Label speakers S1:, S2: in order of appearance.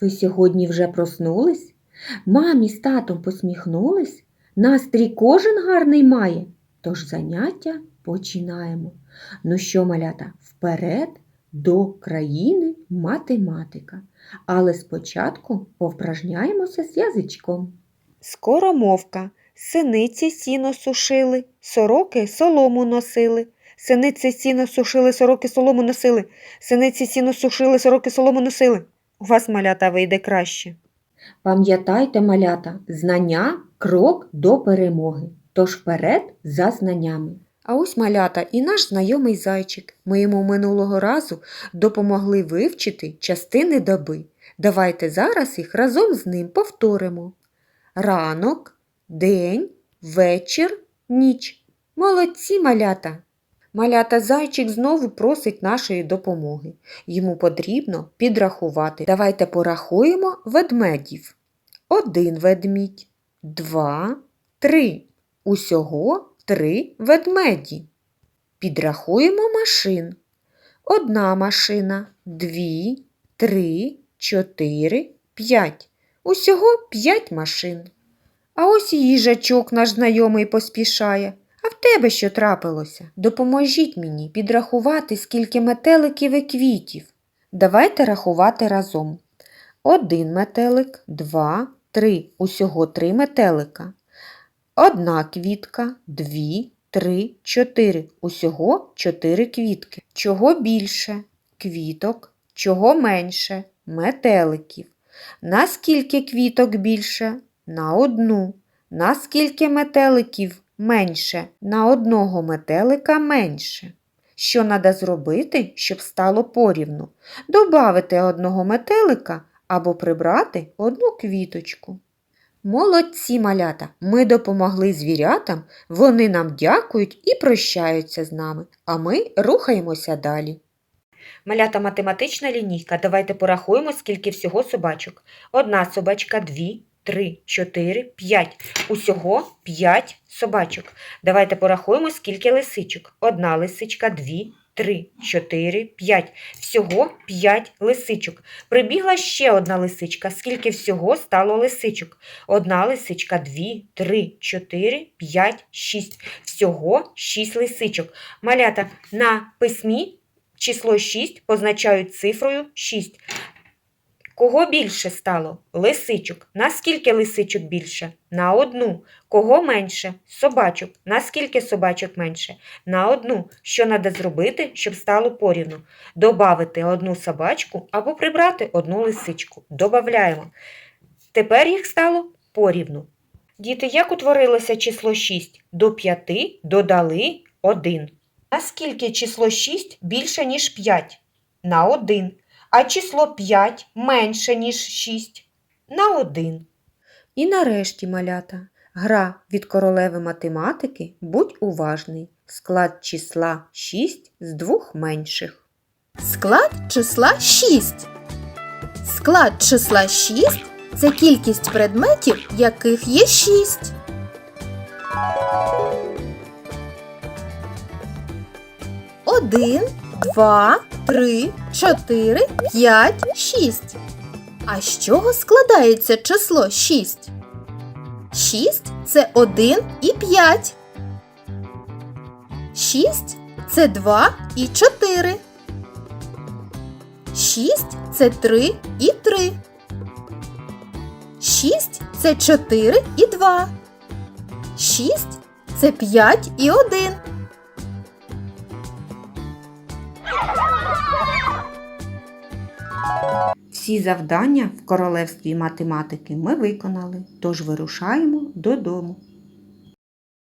S1: Ви сьогодні вже проснулись? Мамі з татом посміхнулись? Настрій кожен гарний має. Тож заняття починаємо. Ну що, малята, вперед до країни математика. Але спочатку повпражняємося з язичком.
S2: Скоромовка. Синиці сіно сушили, сороки солому носили. Синиці сіно сушили, сороки солому носили. Синиці сіно сушили, сороки солому носили. У вас малята вийде краще.
S1: Пам'ятайте, малята, знання крок до перемоги. Тож вперед за знаннями.
S2: А ось малята і наш знайомий зайчик. Ми йому минулого разу допомогли вивчити частини доби. Давайте зараз їх разом з ним повторимо. Ранок, день, вечір, ніч. Молодці малята! Малята зайчик знову просить нашої допомоги. Йому потрібно підрахувати. Давайте порахуємо ведмедів. Один ведмідь, два, три. Усього три ведмеді. Підрахуємо машин. Одна машина, дві, три, чотири, п'ять. Усього п'ять машин. А ось їжачок наш знайомий поспішає. Тебе що трапилося? Допоможіть мені підрахувати, скільки метеликів і квітів. Давайте рахувати разом. Один метелик, два, три. Усього три метелика. Одна квітка, дві, три, чотири. Усього чотири квітки. Чого більше? Квіток. Чого менше? Метеликів. Наскільки квіток більше? На одну. Наскільки метеликів менше? На одного метелика менше. Що треба зробити, щоб стало порівну? Добавити одного метелика або прибрати одну квіточку. Молодці малята, ми допомогли звірятам, вони нам дякують і прощаються з нами, а ми рухаємося далі. Малята математична лінійка. Давайте порахуємо, скільки всього собачок. Одна собачка, дві, три, чотири, п'ять. Усього п'ять собачок. Давайте порахуємо, скільки лисичок. Одна лисичка, дві, три, чотири, п'ять. Всього п'ять лисичок. Прибігла ще одна лисичка. Скільки всього стало лисичок? Одна лисичка, дві, три, чотири, п'ять, шість. Всього шість лисичок. Малята на письмі число 6 позначають цифрою 6. Кого більше стало? Лисичок. Наскільки лисичок більше? На одну. Кого менше? Собачок. Наскільки собачок менше? На одну. Що треба зробити, щоб стало порівну? Добавити одну собачку або прибрати одну лисичку. Добавляємо. Тепер їх стало порівну. Діти, як утворилося число 6? До 5 додали 1. Наскільки число 6 більше, ніж 5? На 1. А число 5 менше, ніж 6? На 1. І нарешті, малята, гра від королеви математики «Будь уважний». Склад числа 6 з двох менших.
S3: Склад числа 6. Склад числа 6 це кількість предметів, яких є 6. Один, два, три, чотири, п'ять, шість. А з чого складається число 6? 6 це 1 і 5. 6 це 2 і 4. 6 це 3 і 3. 6 це 4 і 2. 6 це 5 і 1.
S2: Всі завдання в королевстві математики ми виконали, тож вирушаємо додому.